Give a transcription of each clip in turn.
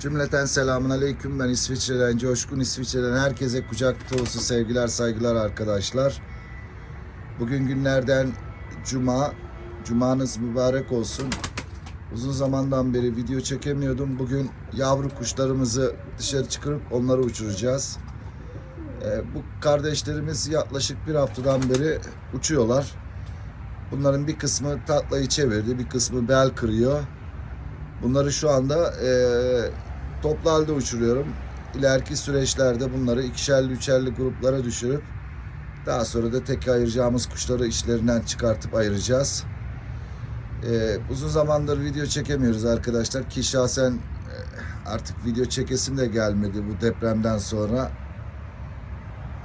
Cümleten selamun aleyküm. Ben İsviçre'den Coşkun. İsviçre'den herkese kucak dolusu sevgiler, saygılar arkadaşlar. Bugün günlerden Cuma. Cumanız mübarek olsun. Uzun zamandan beri video çekemiyordum. Bugün yavru kuşlarımızı dışarı çıkarıp onları uçuracağız. Ee, bu kardeşlerimiz yaklaşık bir haftadan beri uçuyorlar. Bunların bir kısmı tatlayı çevirdi, bir kısmı bel kırıyor. Bunları şu anda e, toplu halde uçuruyorum. İleriki süreçlerde bunları ikişerli üçerli gruplara düşürüp daha sonra da tek ayıracağımız kuşları işlerinden çıkartıp ayıracağız. E, uzun zamandır video çekemiyoruz arkadaşlar ki şahsen e, artık video çekesim de gelmedi bu depremden sonra.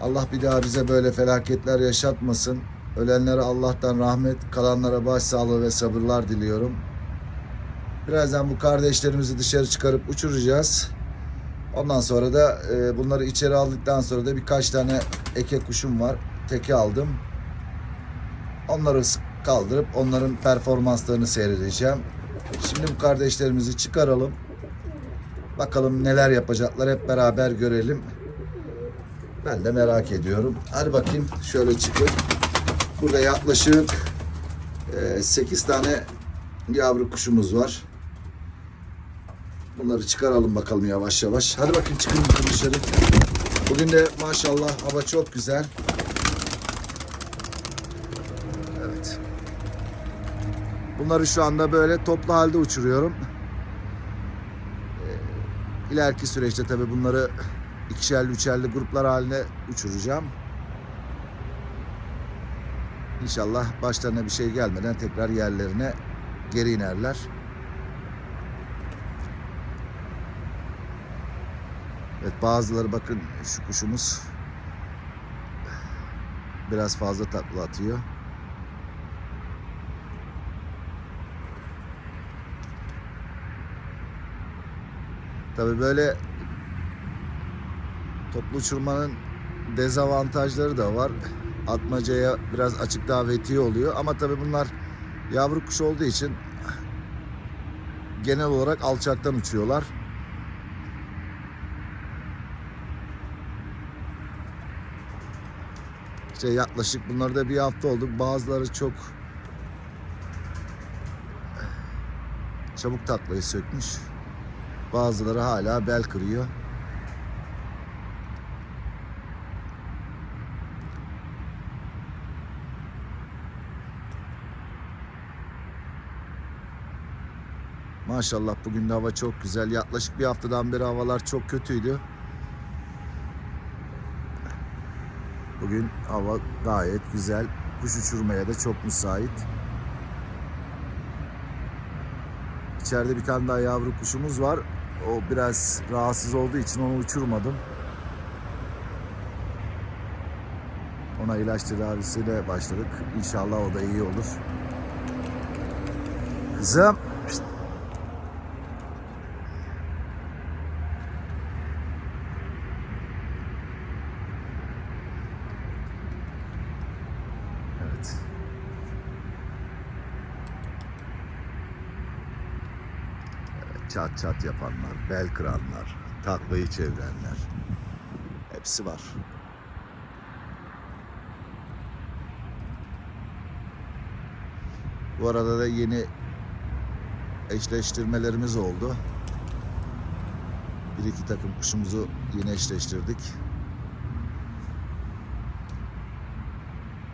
Allah bir daha bize böyle felaketler yaşatmasın. Ölenlere Allah'tan rahmet, kalanlara başsağlığı ve sabırlar diliyorum. Birazdan bu kardeşlerimizi dışarı çıkarıp uçuracağız. Ondan sonra da e, bunları içeri aldıktan sonra da birkaç tane eke kuşum var. Teke aldım. Onları kaldırıp onların performanslarını seyredeceğim. Şimdi bu kardeşlerimizi çıkaralım. Bakalım neler yapacaklar hep beraber görelim. Ben de merak ediyorum. Hadi bakayım şöyle çıkın. Burada yaklaşık 8 tane yavru kuşumuz var. Bunları çıkaralım bakalım yavaş yavaş. Hadi bakayım çıkın dışarı. Bugün de maşallah hava çok güzel. Evet. Bunları şu anda böyle toplu halde uçuruyorum. Ee, İleriki süreçte tabii bunları ikişerli üçerli gruplar haline uçuracağım. İnşallah başlarına bir şey gelmeden tekrar yerlerine geri inerler. Evet bazıları bakın şu kuşumuz biraz fazla takla atıyor. Tabii böyle toplu uçurmanın dezavantajları da var. Atmacaya biraz açık davetiye oluyor ama tabii bunlar yavru kuş olduğu için genel olarak alçaktan uçuyorlar. İşte yaklaşık bunları da bir hafta oldu. Bazıları çok çabuk taklayı sökmüş. Bazıları hala bel kırıyor. Maşallah bugün de hava çok güzel. Yaklaşık bir haftadan beri havalar çok kötüydü. Bugün hava gayet güzel. Kuş uçurmaya da çok müsait. İçeride bir tane daha yavru kuşumuz var. O biraz rahatsız olduğu için onu uçurmadım. Ona ilaç tedavisiyle başladık. İnşallah o da iyi olur. Kızım. Pişt. Evet. Evet, Çat çat yapanlar, bel kıranlar, taklayı çevirenler. Hepsi var. Bu arada da yeni eşleştirmelerimiz oldu. Bir iki takım kuşumuzu yeni eşleştirdik.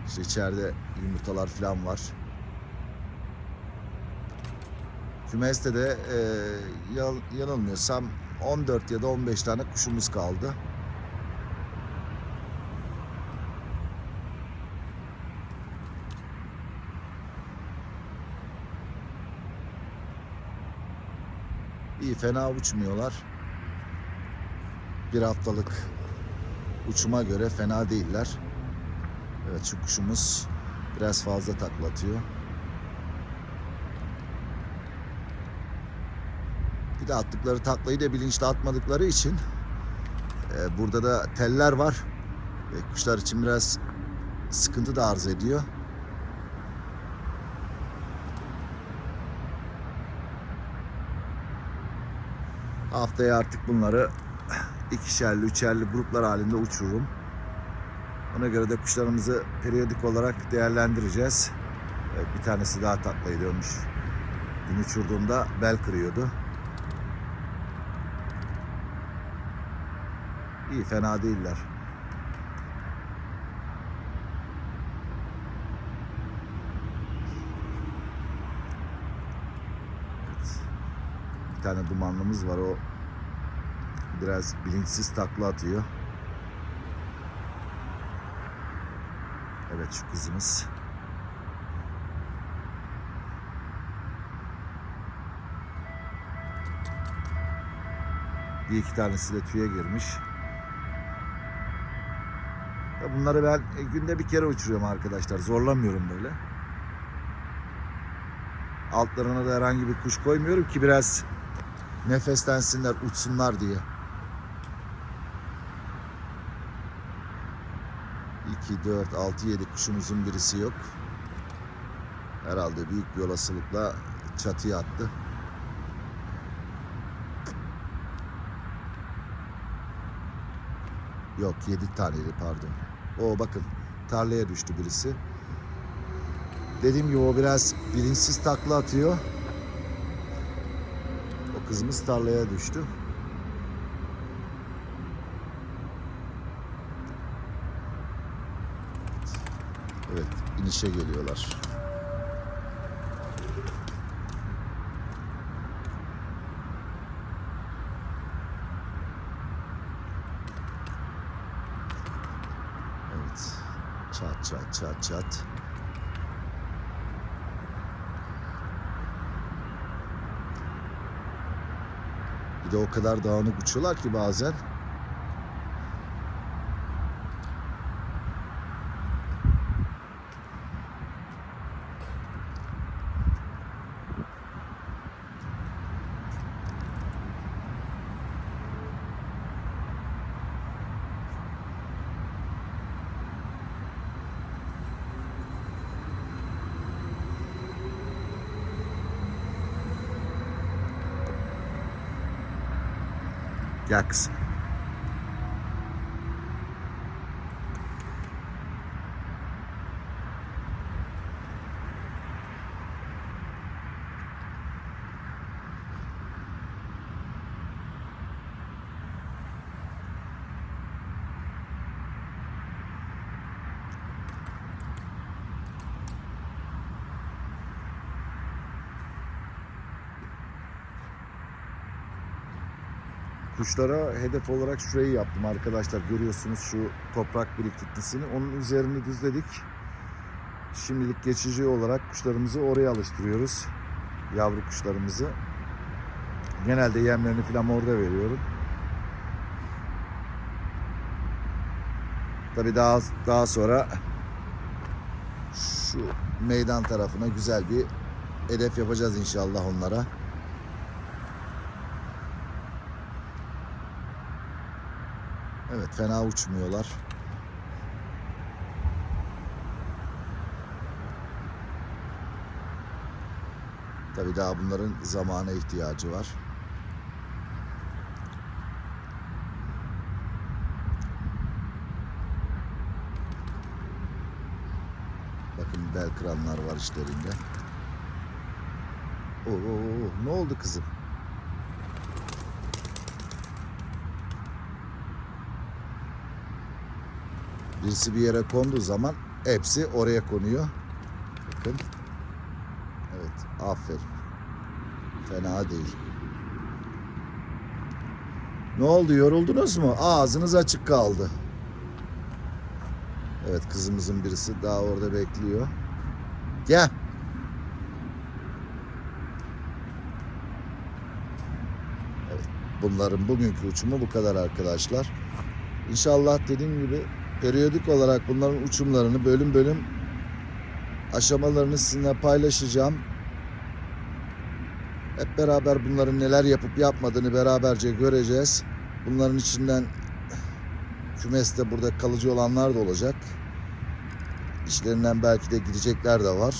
İşte içeride yumurtalar falan var. Kümeste de e, yan- yanılmıyorsam 14 ya da 15 tane kuşumuz kaldı. İyi fena uçmuyorlar. Bir haftalık uçuma göre fena değiller. Evet şu kuşumuz biraz fazla taklatıyor. Bir de attıkları taklayı da bilinçli atmadıkları için e, burada da teller var. E, kuşlar için biraz sıkıntı da arz ediyor. Haftaya artık bunları ikişerli, üçerli gruplar halinde uçururum. Ona göre de kuşlarımızı periyodik olarak değerlendireceğiz. Evet, bir tanesi daha taklaya dönmüş. Dün uçurduğumda bel kırıyordu. İyi fena değiller. Evet. Bir tane dumanlımız var o biraz bilinçsiz takla atıyor. Evet şu kızımız. Bir iki tanesi de tüye girmiş. Bunları ben e, günde bir kere uçuruyorum arkadaşlar. Zorlamıyorum böyle. Altlarına da herhangi bir kuş koymuyorum ki biraz nefeslensinler, uçsunlar diye. 2, 4, 6, 7 kuşumuzun birisi yok. Herhalde büyük bir olasılıkla çatıya attı. Yok 7 taneydi pardon. O bakın tarlaya düştü birisi. Dediğim gibi o biraz bilinçsiz takla atıyor. O kızımız tarlaya düştü. Evet inişe geliyorlar. Evet. Çat çat çat çat. Bir de o kadar dağınık uçuyorlar ki bazen. Gel Kuşlara hedef olarak şurayı yaptım arkadaşlar. Görüyorsunuz şu toprak birikintisini. Onun üzerinde düzledik. Şimdilik geçici olarak kuşlarımızı oraya alıştırıyoruz. Yavru kuşlarımızı. Genelde yemlerini falan orada veriyorum. Tabii daha daha sonra şu meydan tarafına güzel bir hedef yapacağız inşallah onlara. Evet fena uçmuyorlar. Tabii daha bunların zamana ihtiyacı var. Bakın bel kıranlar var işlerinde. Oo, ne oldu kızım? Birisi bir yere konduğu zaman hepsi oraya konuyor. Bakın. Evet, aferin. Fena değil. Ne oldu, yoruldunuz mu? Ağzınız açık kaldı. Evet, kızımızın birisi daha orada bekliyor. Gel. Evet, bunların bugünkü uçumu bu kadar arkadaşlar. İnşallah dediğim gibi periyodik olarak bunların uçumlarını bölüm bölüm aşamalarını sizinle paylaşacağım. Hep beraber bunların neler yapıp yapmadığını beraberce göreceğiz. Bunların içinden kümeste burada kalıcı olanlar da olacak. İşlerinden belki de gidecekler de var.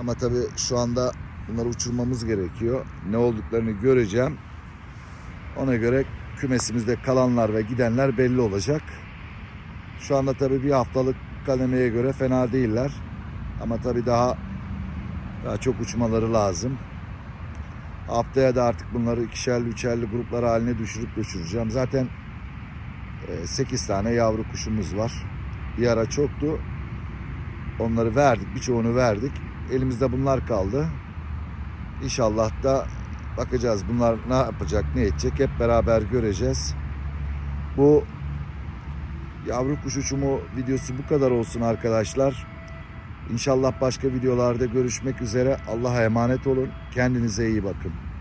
Ama tabii şu anda bunları uçurmamız gerekiyor. Ne olduklarını göreceğim. Ona göre kümesimizde kalanlar ve gidenler belli olacak. Şu anda tabii bir haftalık kademeye göre fena değiller. Ama tabii daha daha çok uçmaları lazım. Haftaya da artık bunları ikişerli üçerli gruplar haline düşürüp düşüreceğim. Zaten 8 tane yavru kuşumuz var. Bir ara çoktu. Onları verdik. Birçoğunu verdik. Elimizde bunlar kaldı. İnşallah da bakacağız bunlar ne yapacak, ne edecek hep beraber göreceğiz. Bu yavru kuş uçumu videosu bu kadar olsun arkadaşlar. İnşallah başka videolarda görüşmek üzere. Allah'a emanet olun. Kendinize iyi bakın.